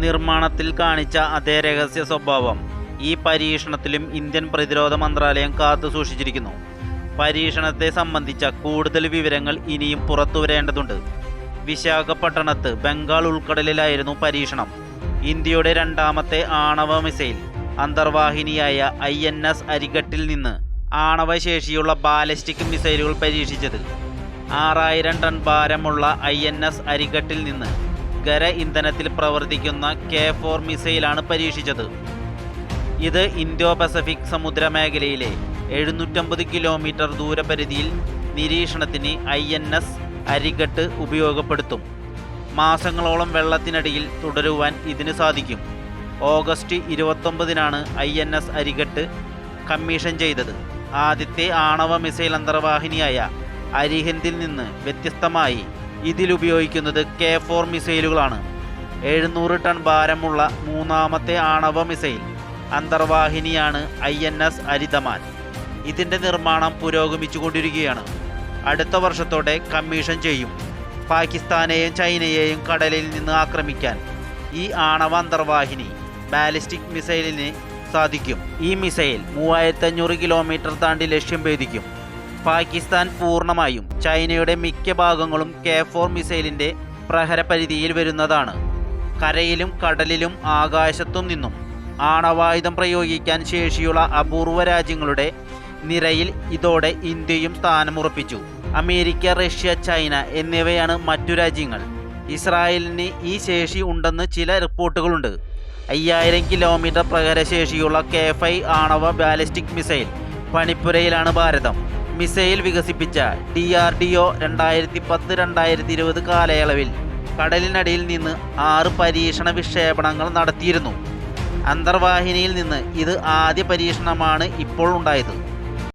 നിർമ്മാണത്തിൽ കാണിച്ച അതേ രഹസ്യ സ്വഭാവം ഈ പരീക്ഷണത്തിലും ഇന്ത്യൻ പ്രതിരോധ മന്ത്രാലയം കാത്തു സൂക്ഷിച്ചിരിക്കുന്നു. പരീക്ഷണത്തെ സംബന്ധിച്ച കൂടുതൽ വിവരങ്ങൾ ഇനിയും പുറത്തുവരേണ്ടതുണ്ട്. വിശാഖപട്ടണത്ത് ബംഗാൾ ഉൾക്കടലിലായിരുന്നു പരീക്ഷണം. ഇന്ത്യയുടെ രണ്ടാമത്തെ ആണവ മിസൈൽ അന്തർവാഹിനിയായ ഐ എൻ എസ് അരികട്ടിൽ നിന്ന് ആണവശേഷിയുള്ള ബാലിസ്റ്റിക് മിസൈലുകൾ പരീക്ഷിച്ചത്. ആറായിരം ടൺ ഭാരമുള്ള ഐ എൻ എസ് അരികട്ടിൽ നിന്ന് ഖര ഇന്ധനത്തിൽ പ്രവർത്തിക്കുന്ന കെ ഫോർ മിസൈലാണ് പരീക്ഷിച്ചത്. ഇത് ഇൻഡോ പസഫിക് സമുദ്ര മേഖലയിലെ എഴുന്നൂറ്റമ്പത് കിലോമീറ്റർ ദൂരപരിധിയിൽ നിരീക്ഷണത്തിന് ഐ എൻ എസ് അരികട്ട് ഉപയോഗപ്പെടുത്തും. മാസങ്ങളോളം വെള്ളത്തിനടിയിൽ തുടരുവാൻ ഇതിന് സാധിക്കും. August ഇരുപത്തൊമ്പതിനാണ് I N S Arighaat commission ചെയ്തത്. ആദ്യത്തെ ആണവ മിസൈൽ അന്തർവാഹിനിയായ അരിഹന്തിൽ നിന്ന് വ്യത്യസ്തമായി ഇതിലുപയോഗിക്കുന്നത് കെ ഫോർ മിസൈലുകളാണ്. എഴുന്നൂറ് ടൺ ഭാരമുള്ള മൂന്നാമത്തെ ആണവ മിസൈൽ അന്തർവാഹിനിയാണ് ഐ എൻ എസ് അരിതമാൻ. ഇതിന്റെ നിർമ്മാണം പുരോഗമിച്ചുകൊണ്ടിരിക്കുകയാണ്. അടുത്ത വർഷത്തോടെ കമ്മീഷൻ ചെയ്യും. പാകിസ്ഥാനെയും ചൈനയെയും കടലിൽ നിന്ന് ആക്രമിക്കാൻ ഈ ആണവ അന്തർവാഹിനി ബാലിസ്റ്റിക് മിസൈലിന് സാധിക്കും. ഈ മിസൈൽ മൂവായിരത്തഞ്ഞൂറ് കിലോമീറ്റർ താണ്ടി ലക്ഷ്യം ഭേദിക്കും. പാകിസ്ഥാൻ പൂർണമായും ചൈനയുടെ മിക്ക ഭാഗങ്ങളും കെ ഫോർ മിസൈലിന്റെ പ്രഹരപരിധിയിൽ വരുന്നതാണ്. കരയിലും കടലിലും ആകാശത്തും നിന്നും ആണവായുധം പ്രയോഗിക്കാൻ ശേഷിയുള്ള അപൂർവ രാജ്യങ്ങളുടെ നിരയിൽ ഇതോടെ ഇന്ത്യയും സ്ഥാനമുറപ്പിച്ചു. അമേരിക്ക റഷ്യ ചൈന എന്നിവയാണ് മറ്റു രാജ്യങ്ങൾ. ഇസ്രായേലിന് ഈ ശേഷി ഉണ്ടെന്ന് ചില റിപ്പോർട്ടുകളുണ്ട്. അയ്യായിരം കിലോമീറ്റർ പ്രഹരശേഷിയുള്ള കെ ഫൈവ് ആണവ ബാലിസ്റ്റിക് മിസൈൽ പണിപ്പുരയിലാണ് ഭാരതം. മിസൈൽ വികസിപ്പിച്ച ഡി ആർ ഡി ഒ രണ്ടായിരത്തി പത്ത് രണ്ടായിരത്തി ഇരുപത് കാലയളവിൽ കടലിനടിയിൽ നിന്ന് ആറ് പരീക്ഷണ വിക്ഷേപണങ്ങൾ നടത്തിയിരുന്നു. അന്തർവാഹിനിയിൽ നിന്ന് ഇത് ആദ്യ പരീക്ഷണമാണ് ഇപ്പോൾ ഉണ്ടായത്.